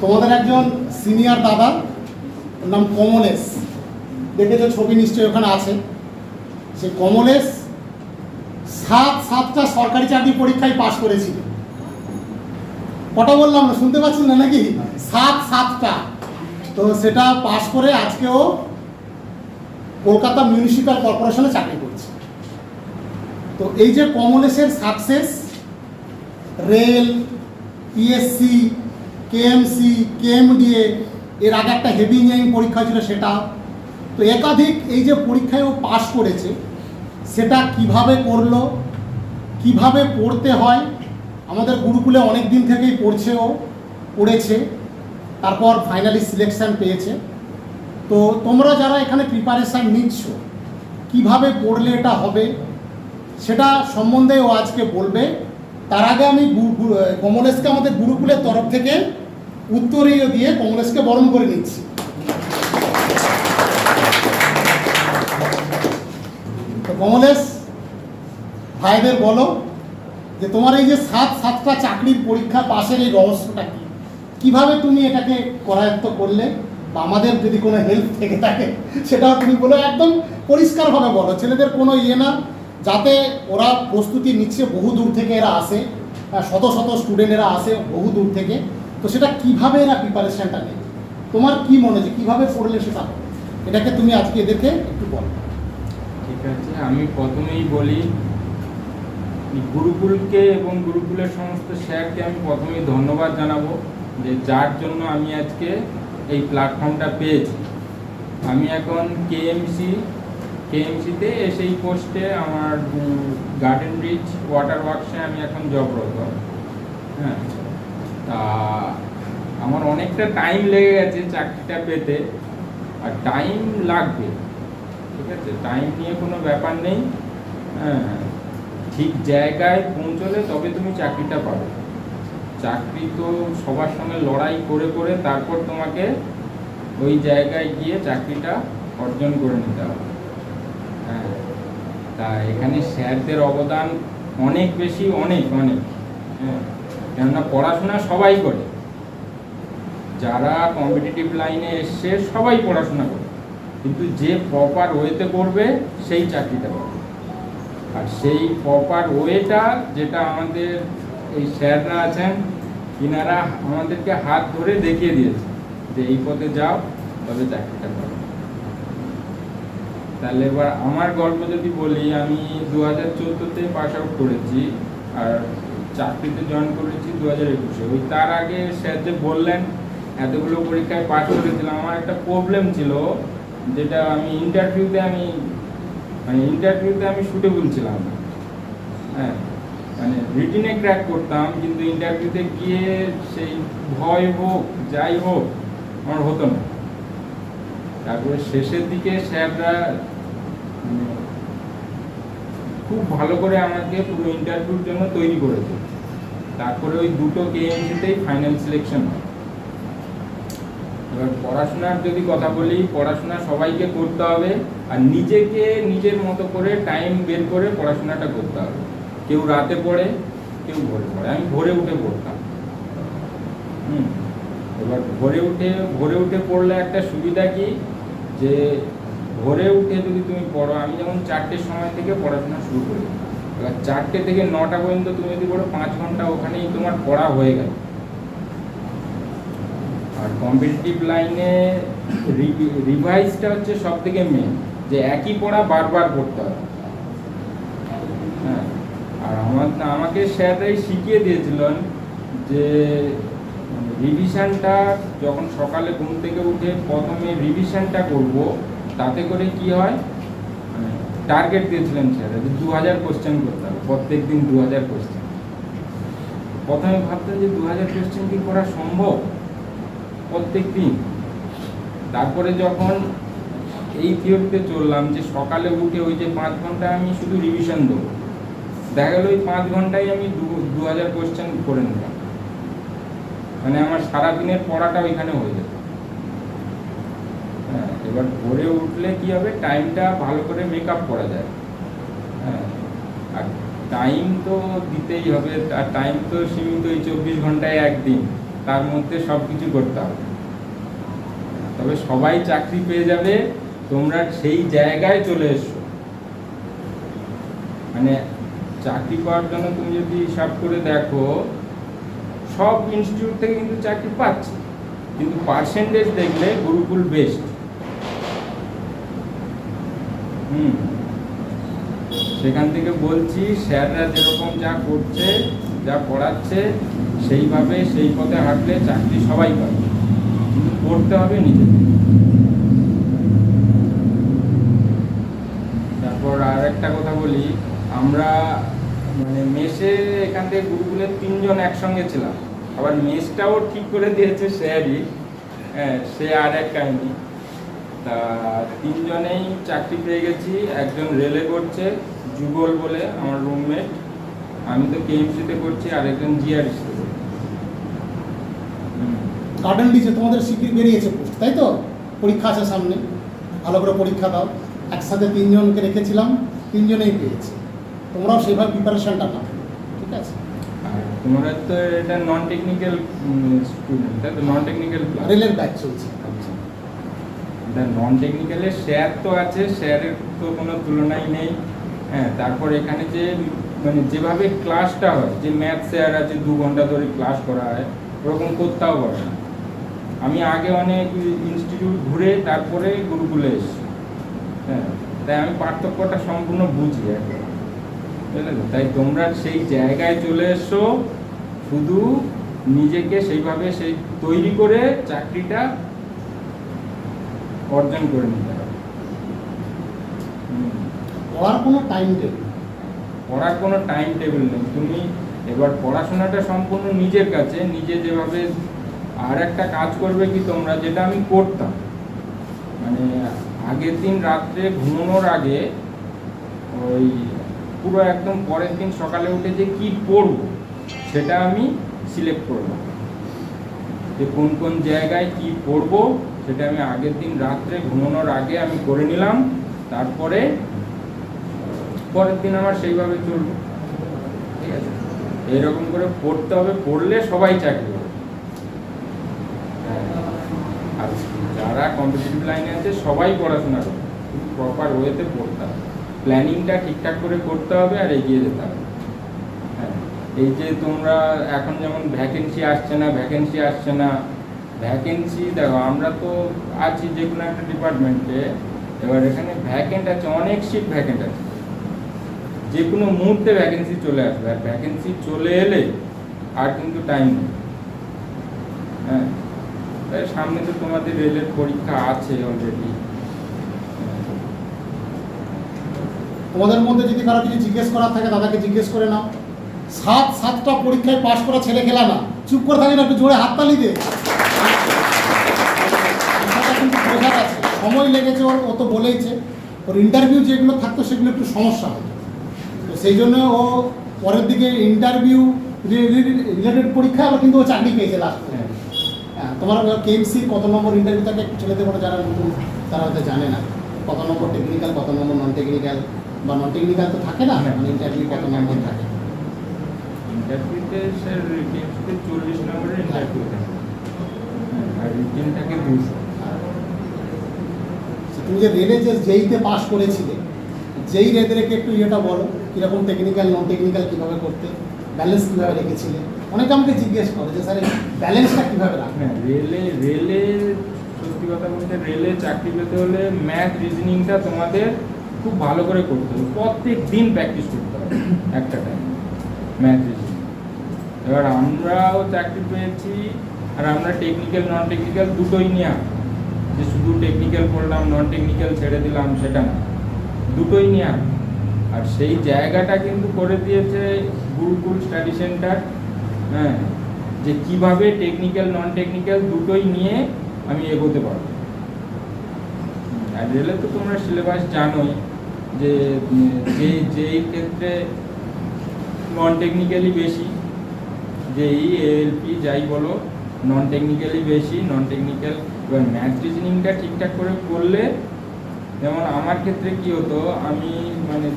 তোমাদের একজন সিনিয়র দাদা নাম কমলেশ। দেখেছ, ছবি নিশ্চয়ই ওখানে আছে। সেই কমলেশ সাত, সাতটা সরকারি চাকরি পরীক্ষায় পাশ করেছিল। কটা বললাম না, শুনতে পাচ্ছেন না নাকি? সাত, সাতটা। তো সেটা পাশ করে আজকেও কলকাতা মিউনিসিপ্যাল কর্পোরেশনে চাকরি করছে। তো এই যে কমলেশের success rail PSC KMC KMDA এর আগে একটা হেভি ইঞ্জিনিয়ারিং পরীক্ষা ছিল সেটা। তো একাধিক এই যে পরীক্ষায় ও পাশ করেছে, সেটা কীভাবে করল, কীভাবে পড়তে হয়, আমাদের গুরুকুলে অনেক দিন থেকেই পড়ছে ও, পড়েছে। তারপর ফাইনালি সিলেকশন পেয়েছে। তো তোমরা যারা এখানে প্রিপারেশান নিচ্ছ, কীভাবে পড়লে এটা হবে, সেটা সম্বন্ধে ও আজকে বলবে। তার আগে আমি কমলেশকে আমাদের গুরুকুলের তরফ থেকে উত্তরীয় দিয়ে কংগ্রেসকে বরণ করে নিচ্ছি। কমলেশ, ভাইদের বলো যে তোমার এই যে সাত, সাতটা চাকরির পরীক্ষা পাশের এই রহস্যটা কি? কীভাবে তুমি এটাকে করায়ত্ত করলে বা আমাদের যদি কোনো হেল্প থেকে থাকে, সেটাও তুমি বলো। একদম পরিষ্কারভাবে বলো। ছেলেদের কোনো ইয়ে না, যাতে ওরা প্রস্তুতি নিচ্ছে বহু দূর থেকে এরা আসে শত শত স্টুডেন্টেরা আসে বহু দূর থেকে। তো সেটা কীভাবে এরা প্রিপারেশনটা নেয়? তোমার কি মনে হচ্ছে? কীভাবে পড়লে সেটা এটাকে তুমি আজকে এদেরকে একটু বলো। ঠিক আছে, আমি প্রথমেই বলি গুরুকুলকে এবং গুরুকুলের সমস্ত স্যারকে আমি প্রথমেই ধন্যবাদ জানাব যে যার জন্য আমি আজকে এই প্ল্যাটফর্মটা পেয়েছি। আমি এখন কেএমসি কেএমসিতে সেই পোস্টে আমার গার্ডেন রিচ ওয়াটার ওয়ার্কসে আমি এখন জবরত হ্যাঁ? তা আমার অনেকটা টাইম লেগে গেছে চাকরিটা পেতে, আর টাইম লাগবে, ঠিক আছে? টাইম নিয়ে কোনো ব্যাপার নেই। হ্যাঁ ঠিক জায়গায় পৌঁছলে তবে তুমি চাকরিটা পাবে। চাকরি তো সবার সঙ্গে লড়াই করে করে তারপর তোমাকে ওই জায়গায় গিয়ে চাকরিটা অর্জন করে নিতে হবে। হ্যাঁ তা এখানে স্যারদের অবদান অনেক বেশি, অনেক অনেক। হ্যাঁ কেননা পড়াশোনা সবাই করে। যারা কম্পিটিটিভ লাইনে এসছে সবাই পড়াশোনা করে। কিন্তু যে প্রপার ওয়েতে করবে সেই চাকরিটা পাবে। আর সেই প্রপার ওয়েটা যেটা আমাদের এই স্যাররা আছেন কিনারা আমাদেরকে হাত ধরে দেখিয়ে দিয়েছে যে এই পথে যাও, তবে চাকরিটা পাবে। তাহলে এবার আমার গল্প যদি বলি, আমি দু হাজার চোদ্দোতে পাস আউট করেছি, আর চাকরিতে জয়েন করেছি দু হাজার একুশে। ওই তার আগে স্যার যে বললেন, এতগুলো পরীক্ষায় পাস করেছিলাম আমার একটা প্রবলেম ছিল, যেটা আমি ইন্টারভিউতে আমি মানে ইন্টারভিউতে আমি শুটে বলছিলাম হ্যাঁ মানে রিটিনে ক্র্যাক করতাম, কিন্তু ইন্টারভিউতে গিয়ে সেই ভয় হোক, যাই হোক, আমার হতো না। তারপরে শেষের দিকে স্যাররা মানে খুব ভালো করে আমাকে পুরো ইন্টারভিউর জন্য তৈরি করেছে। তারপরে ওই দুটো কেএমসিতেই ফাইনাল সিলেকশন হয়। এবার পড়াশোনার যদি কথা বলি, পড়াশোনা সবাইকে করতে হবে আর নিজেকে নিজের মতো করে টাইম বের করে পড়াশোনাটা করতে হবে। কেউ রাতে পড়ে, কেউ ভোরে পড়ে। আমি ভোরে উঠে পড়তাম। হুম। এবার ভোরে উঠে ভোরে উঠে পড়লে একটা সুবিধা কি? যে ভোরে উঠে যদি তুমি পড়ো, আমি যেমন চারটের সময় থেকে পড়াশোনা শুরু করি এবার চারটে থেকে নটা পর্যন্ত তুমি যদি পড়ো পাঁচ ঘণ্টা ওখানেই তোমার পড়া হয়ে গেল। আর কম্পিটিটিভ লাইনে রিভাইজটা হচ্ছে সব থেকে মেন যে একই পড়া বারবার পড়তে হবে হ্যাঁ আর আমার আমাকে স্যাররাই শিখিয়ে দিয়েছিলেন যে রিভিশনটা যখন সকালে ঘুম থেকে উঠে প্রথমে রিভিশনটা করব, তাতে করে কি হয়? টার্গেট দিয়েছিলেন স্যার যে দু হাজার কোশ্চেন করতে হবে প্রত্যেক দিন দু হাজার কোশ্চেন প্রথমে ভাবতেন যে দু হাজার কোশ্চেন কি করা সম্ভব? প্রত্যেক দিন তারপরে যখন এই থিওরিতে চললাম যে সকালে উঠে ওই যে পাঁচ ঘণ্টা আমি শুধু রিভিশন দেবো, দেখা গেল ওই পাঁচ ঘন্টায় আমি দু হাজার কোশ্চেন করে নিলাম। মানে আমার সারাদিনের পড়াটা ওইখানে হয়ে যেত এবার ভোরে উঠলে কি হবে? টাইমটা ভালো করে মেক আপ করা যায়। হ্যাঁ। আর টাইম তো দিতেই হবে। আর টাইম তো সীমিত এই চব্বিশ ঘন্টায় একদিন। তার মধ্যে সব কিছু করতে হবে। তবে সবাই চাকরি পেয়ে যাবে। তোমরা সেই জায়গায় চলে এসো। মানে চাকরি পাওয়ার জন্য তুমি যদি হিসাব করে দেখো, সব ইনস্টিটিউট থেকে কিন্তু চাকরি পাচ্ছে। কিন্তু পার্সেন্টেজ দেখলে গুরুকুল বেস্ট হুম। সেখান থেকে বলছি, স্যাররা যেরকম যা করছে, যা পড়াচ্ছে সেইভাবে সেই পথে হাঁটলে চাকরি সবাই পাবে। কিন্তু করতে হবে নিজেকে তারপর আর একটা কথা বলি, আমরা মানে মেসে এখান থেকে গুরুকুলের তিনজন একসঙ্গে ছিলাম। আবার মেসটাও ঠিক করে দিয়েছে স্যারই। হ্যাঁ সে আর এক কাহিনী। তা তিনজনেই চাকরি পেয়ে গেছি একজন রেলে করছে যুগল বলে আমার রুমমেট আমি তো কেএমসিতে করছি আর একজন জিআরসিতে গার্ডেন ডিচে তোমাদের স্বীকৃতি বেরিয়েছে পোস্ট তাই তো? পরীক্ষা আছে সামনে ভালো করে পরীক্ষা দাও। একসাথে তিনজনকে রেখেছিলাম তিনজনেই পেয়েছি। তোমরাও সেভাবে প্রিপারেশনটা নাও ঠিক আছে? তোমরা তো এটা নন টেকনিক্যাল স্টুডেন্ট তাই তো? নন টেকনিক্যাল রেলের ব্যাচ চলছে। নন টেকনিক্যালের শেয়ার তো আছে শেয়ারের তো কোনো তুলনাই নেই। হ্যাঁ তারপর এখানে যে মানে যেভাবে ক্লাসটা হয়, যে ম্যাথ শেয়ার আছে, দু ঘণ্টা ধরে ক্লাস করা হয়, ওরকম করতেও করে না। আমি আগে অনেক ইনস্টিটিউট ঘুরে তারপরে গুরুকুলে এসেছি। হ্যাঁ তাই আমি পার্থক্যটা সম্পূর্ণ বুঝি এখন? তাই তোমরা সেই জায়গায় চলে এসো, শুধু নিজেকে সেইভাবে সেই তৈরি করে চাকরিটা অর্জন করে নিতে হবে। পড়ার কোনো টাইম টেবিল পড়ার কোনো টাইম টেবিল নেই। তুমি এবার পড়াশোনাটা সম্পূর্ণ নিজের কাছে নিজে যেভাবে আর একটা কাজ করবে কি তোমরা যেটা আমি করতাম। মানে আগের দিন রাত্রে ঘুমানোর আগে ওই পুরো একদম পরের দিন সকালে উঠে যে কি পড়ব সেটা আমি সিলেক্ট করলাম। যে কোন কোন জায়গায় কি পড়ব সেটা আমি আগের দিন রাত্রে ঘুমানোর আগে আমি করে নিলাম, তারপরে, পরের দিন আমার সেইভাবে চলবে। ঠিক আছে? এইরকম করে পড়তে হবে, পড়লে সবাই চাকরি হবে। আর যারা কম্পিটিটিভ লাইনে আছে, সবাই পড়াশোনা করবে। প্রপার ওয়েতে পড়তে হবে। প্ল্যানিংটা ঠিকঠাক করে করতে হবে আর এগিয়ে যেতে হবে। হ্যাঁ এই যে তোমরা এখন যেমন ভ্যাকেন্সি আসছে না ভ্যাকেন্সি আসছে না ভ্যাকেন্সি দেখো, আমরা তো আছি যে কোনো একটা ডিপার্টমেন্টে এবার এখানে ভ্যাকেন্ট আছে, অনেক সিট ভ্যাকেন্ট আছে। যে কোনো মুহূর্তে ভ্যাকেন্সি চলে আসবে, আর ভ্যাকেন্সি চলে এলে আর কিন্তু টাইম নেই। হ্যাঁ তাই সামনে তো তোমাদের রেলের পরীক্ষা আছে অলরেডি তোমাদের মধ্যে যদি কারও কিছু জিজ্ঞেস করার থাকে, দাদাকে জিজ্ঞেস করে নাও। সাত, সাতটা পরীক্ষায় পাশ করা ছেলে খেলা না চুপ করে থাকি না, একটু জোরে হাততালি দে কথাটা কিন্তু বোঝার আছে সময় লেগেছে ওর ও তো বলেইছে। ওর ইন্টারভিউ যেগুলো থাকতো সেগুলো একটু সমস্যা হতো। তো সেই জন্য ও পরের দিকে ইন্টারভিউ রিলেটেড পরীক্ষা আবার কিন্তু ও চাকরি পেয়েছে লাস্ট হ্যাঁ হ্যাঁ তোমার কেএমসি কত নম্বর ইন্টারভিউ থাকে ছেলেদের মনে যারা নতুন তারা হয়তো জানে না। কত নম্বর টেকনিক্যাল কত নম্বর নন টেকনিক্যাল বা নন টেকনিক্যাল তো থাকে না? হ্যাঁ। মানে ইন্টারভিউ কত নম্বর থাকে। ইন্টারভিউতে স্যার চল্লিশ নম্বরের ইন্টারভিউ থাকে। হ্যাঁ, আর রিটেন থাকে দুশো তুমি যে রেলে যে যেইতে পাস করেছিলে, যেই রেদেরকে একটু ইয়েটা বলো, কীরকম টেকনিক্যাল নন টেকনিক্যাল কীভাবে করতে ব্যালেন্স কীভাবে রেখেছিলে? অনেকে আমাকে জিজ্ঞেস করে যে, স্যার ব্যালেন্সটা কীভাবে রাখবে? হ্যাঁ রেলে রেলে, সত্যি কথা বলতে রেলে চাকরি পেতে হলে ম্যাথ রিজনিংটা তোমাদের খুব ভালো করে করতে হবে। প্রত্যেক দিন প্র্যাকটিস করতে হবে একটা টাইম ম্যাথ রিজনিং এবার আমরাও চাকরি পেয়েছি, আর আমরা টেকনিক্যাল নন টেকনিক্যাল দুটোই নিয়ে। যে শুধু টেকনিক্যাল পড়লাম নন টেকনিক্যাল ছেড়ে দিলাম, সেটা না। দুটোই নিয়ে আর সেই জায়গাটা কিন্তু করে দিয়েছে গুরুকুল স্টাডি সেন্টার হ্যাঁ যে কীভাবে টেকনিক্যাল নন টেকনিক্যাল দুটোই নিয়ে আমি এগোতে পারব। আর রেলে তো তোমরা সিলেবাস জানোই যে যে যেই ক্ষেত্রে নন টেকনিক্যালি বেশি যেই এএলপি যাই বলো নন টেকনিক্যালি বেশি নন টেকনিক্যাল এবার ম্যাথ রিজনিংটা ঠিকঠাক করে করলে যেমন আমার ক্ষেত্রে কি হতো, আমি মানে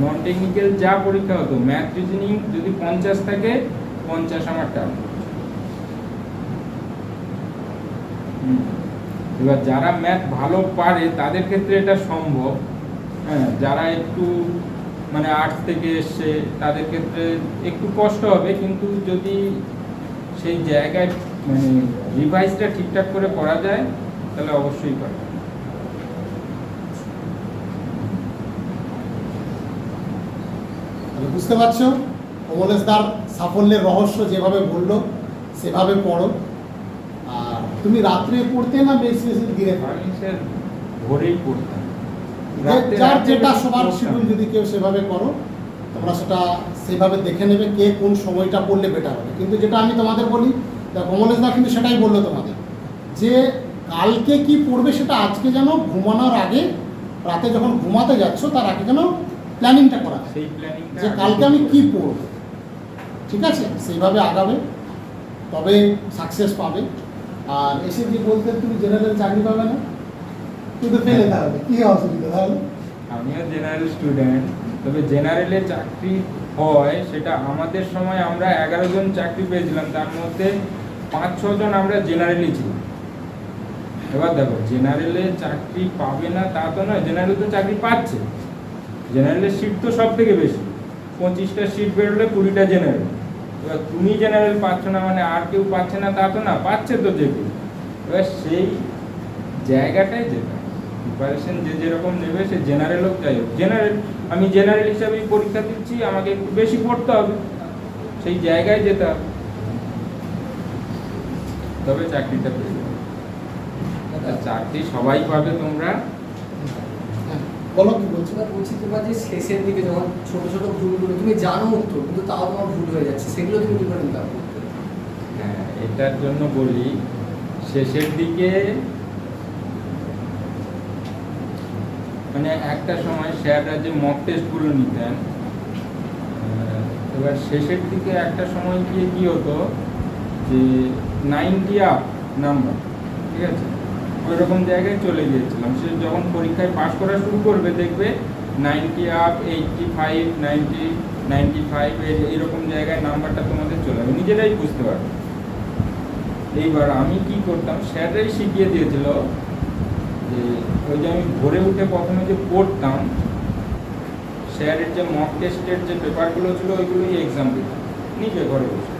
নন টেকনিক্যাল যা পরীক্ষা হতো ম্যাথ রিজনিং যদি পঞ্চাশ থাকে, পঞ্চাশ আমার হুম। এবার যারা ম্যাথ ভালো পারে, তাদের ক্ষেত্রে এটা সম্ভব হ্যাঁ যারা একটু মানে আর্টস থেকে এসছে, তাদের ক্ষেত্রে একটু কষ্ট হবে, কিন্তু যদি সেই জায়গায় মানে রিভাইসটা ঠিকঠাক করে করা যায় তাহলে অবশ্যই পারবে। তাহলে বুঝতে পারছ? কমলেশ দার সাফল্যের রহস্য যেভাবে বলল সেভাবে পড়ো। আর তুমি রাত্রে পড়তে না বেশি বেশি দিনে পড়ো? আমি স্যার ভোরেই পড়তাম। যার যেটা সবার শিডিউল যদি কেউ সেভাবে করো তোমরা সেটা সেভাবে দেখে নেবে কে কোন সময়টা পড়লে বেটার হবে। কিন্তু যেটা আমি তোমাদের বলি তা কমলেশ দা কিন্তু সেটাই বলল তোমাদের যে কালকে কি পড়বে সেটা আজকে যেন ঘুমানোর আগে রাতে যখন ঘুমাতে যাচ্ছ তার আগে যেন প্ল্যানিংটা করা সেই প্ল্যানিংটা যে কালকে আমি কি পড়ব ঠিক আছে? সেইভাবে আগাবে তবে সাকসেস পাবে। আর এসে যে বলতে তুমি জেনারেল চাকরি পাবে না কিন্তু ফেলে তাহলে কি অসুবিধা তাহলে? আমিও জেনারেল স্টুডেন্ট তবে জেনারেলে চাকরি হয়, সেটা আমাদের সময় আমরা এগারো জন চাকরি পেয়েছিলাম, তার মধ্যে পাঁচ ছজন আমরা জেনারেলই ছিলাম। এবার দেখো, জেনারেলে চাকরি পাবে না তা তো নয়, জেনারেল তো চাকরি পাচ্ছে। জেনারেলের সিট তো সব থেকে বেশি, পঁচিশটা সিট বেরোলে কুড়িটা জেনারেল। এবার তুমি জেনারেল পাচ্ছ না মানে আর কেউ পাচ্ছে না তা তো না, পাচ্ছে তো যে এবার সেই জায়গাটাই যেটা প্রিপারেশন যে যেরকম নেবে সে জেনারেল হোক যাই হোক। জেনারেল আমি জেনারেল হিসাবেই পরীক্ষা দিচ্ছি আমাকে একটু বেশি পড়তে হবে। সেই জায়গায় যেতে হবে। তবে চাকরিটা পেয়ে যাবে। চাকরি সবাই পাবে তোমরা। বলো কি বলছো সেটা বলছি তোমার যে শেষের দিকে যখন ছোট ছোট ভুলগুলো তুমি জানো উত্তর কিন্তু তাও তোমার ভুল হয়ে যাচ্ছে। সেগুলো তুমি কি করে হ্যাঁ এটার জন্য বলি শেষের দিকে মানে একটা সময় স্যাররা যে মক টেস্টগুলো নিতেন এবার শেষের দিকে একটা সময় গিয়ে কি হতো যে নাইনটি আপ নাম্বার ঠিক আছে? ওই রকম জায়গায় চলে গিয়েছিলাম। সে যখন পরীক্ষায় পাশ করা শুরু করবে, দেখবে ninety up eighty five ninety ninety five এইরকম জায়গায় নাম্বারটা তোমাদের চলে যাবে নিজেরাই বুঝতে পারবে। এইবার আমি কি করতাম, স্যাররাই শিখিয়ে দিয়েছিল যে ওই যে আমি ভোরে উঠে প্রথমে যে পড়তাম, স্যারের যে মক টেস্টের যে পেপারগুলো ছিল, ওইগুলোই এক্সাম দিতাম, নিজে ঘরে বসে।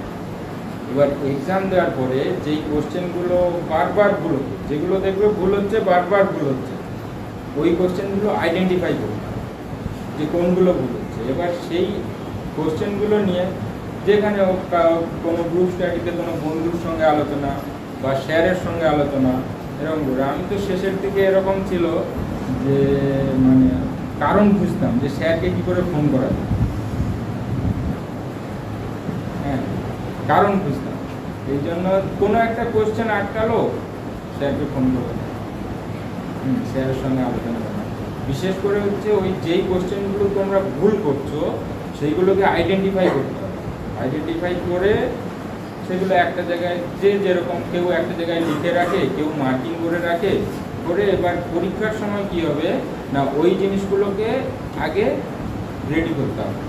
এবার এক্সাম দেওয়ার পরে যেই কোশ্চেনগুলো বারবার ভুল হতো যেগুলো দেখবে ভুল হচ্ছে, বারবার ভুল হচ্ছে, ওই কোশ্চেনগুলো আইডেন্টিফাই করতাম যে কোনগুলো ভুল হচ্ছে। এবার সেই কোশ্চেনগুলো নিয়ে যেখানে কোনো গ্রুপ স্টাডিতে কোনো বন্ধুর সঙ্গে আলোচনা বা স্যারের সঙ্গে আলোচনা এরকম করে। আমি তো শেষের দিকে এরকম ছিল যে মানে কারণ খুঁজতাম যে স্যারকে কি করে ফোন করা হ্যাঁ কারণ খুঁজতাম। এই জন্য কোনো একটা কোশ্চেন আটকালো স্যারকে ফোন করে দেয়। হুম, স্যারের সঙ্গে আলোচনা করা। বিশেষ করে হচ্ছে ওই যেই কোশ্চেনগুলো তোমরা ভুল করছ সেইগুলোকে আইডেন্টিফাই করতে হবে। আইডেন্টিফাই করে সেগুলো একটা জায়গায় যে যেরকম কেউ একটা জায়গায় লিখে রাখে, কেউ মার্কিং করে রাখে, করে এবার পরীক্ষার সময় কি হবে? না, ওই জিনিসগুলোকে আগে রেডি করতে হবে।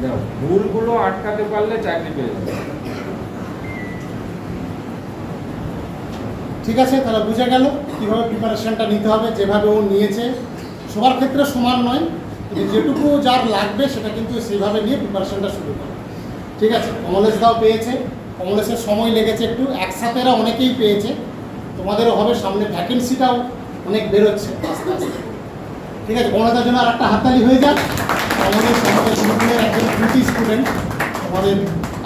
দেখো, ভুলগুলো আটকাতে পারলে চাকরি পেয়ে যাবে। ঠিক আছে, তাহলে বুঝে গেল কীভাবে প্রিপারেশনটা নিতে হবে, যেভাবে ও নিয়েছে। সবার ক্ষেত্রে সমান নয় যেটুকু যার লাগবে সেটা কিন্তু সেইভাবে নিয়ে প্রিপারেশনটা শুরু করে। ঠিক আছে? কমলেশ দাও পেয়েছে। কমলেশের সময় লেগেছে একটু। একসাথে এরা অনেকেই পেয়েছে। তোমাদেরও হবে। সামনে ভ্যাকেন্সিটাও অনেক বেরোচ্ছে। আস্তে আস্তে। ঠিক আছে? কমলেশদার জন্য আর একটা হাততালি হয়ে যাক। আমাদের একজন কৃতি স্টুডেন্ট তোমাদের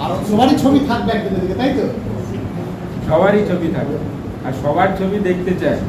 আর সবারই ছবি থাকবে একদিনের দিকে, তাই তো? সবারই ছবি থাকে আর সবার ছবি দেখতে চায়